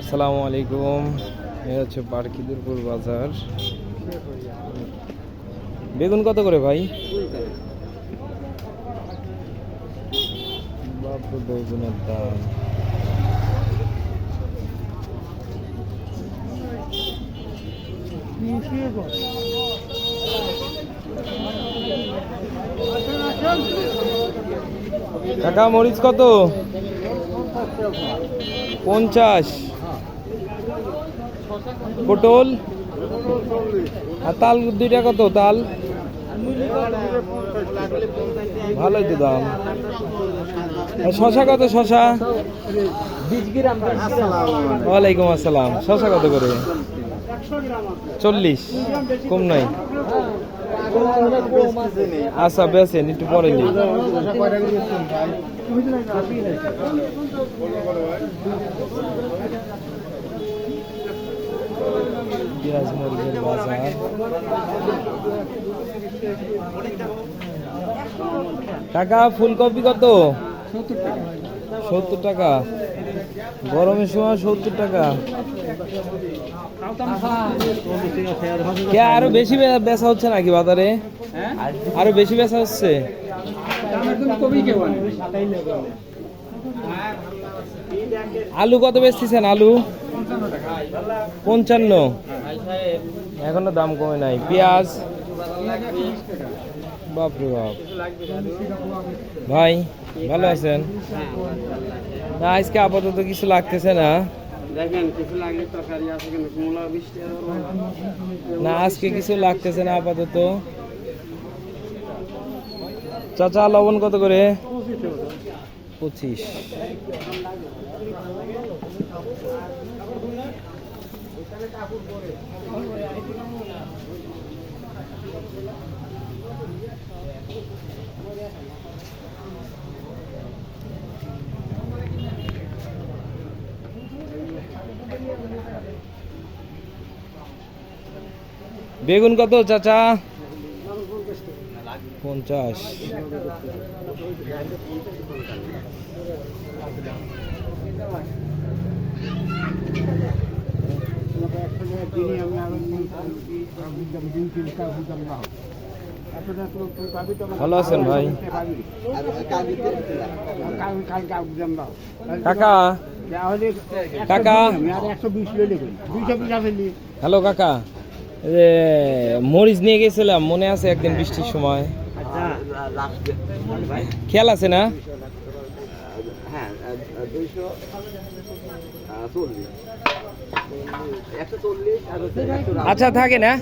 আসসালামু আলাইকুম। এ হচ্ছে পার্কিদুরপুর বাজার। বেগুন কত করে ভাই? বেগুনের দাম। কাকা, মরিচ কত? পঞ্চাশ। পটল? আর তাল দুইটা কত? তাল? ভালোই তো দাম। শশা কত শশা? ওয়ালাইকুম আসসালাম। শশা কত করে? চল্লিশ। কম নাই। আচ্ছা বেছেন একটু পরে বাজার। টাকা ফুলকপি কত? সত্তর টাকা। গরমের সময় সত্তর টাকা। আরও বেশি বেচা হচ্ছে নাকি বাজারে? আরও বেশি বেচা হচ্ছে? আলু কত বেচতেছেন আলু? পঞ্চান্ন। এখনও দাম কমে নাই। পেঁয়াজ? বাপরে বাপ। ভাই ভালো আছেন? না আজকে আপাতত কিছু লাগতেছে না। না আজকে কিছু লাগতেছে না আপাতত। চাচা লবণ কত করে? পঁচিশ। বেগুন কত চাচা? পঞ্চাশ। ভালো আছেন ভাই? কাকা? কাকা? হ্যালো কাকা। যে মরিচ নিয়ে গেছিলাম, মনে আছে একদিন বৃষ্টির সময়। খেয়াল আছে না? আচ্ছা থাকে না?